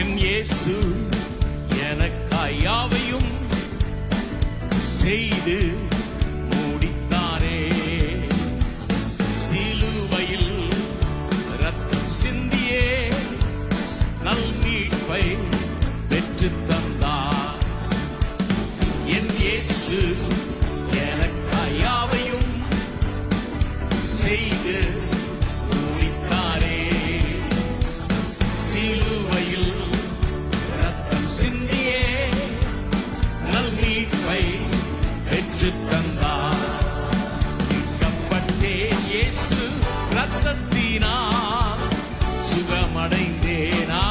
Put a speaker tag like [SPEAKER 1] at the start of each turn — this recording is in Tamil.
[SPEAKER 1] என் இயேசு எனக்காய் யாவையும் செய்து முடித்தாரே. சிலுவையில் ரத்தம் சிந்தியே நல் மீட்பை பெற்று தந்தார். என் இயேசு எனக்காய் யாவையும் செய்து இரத்தத்தினால் சுகமடைந்தேனா?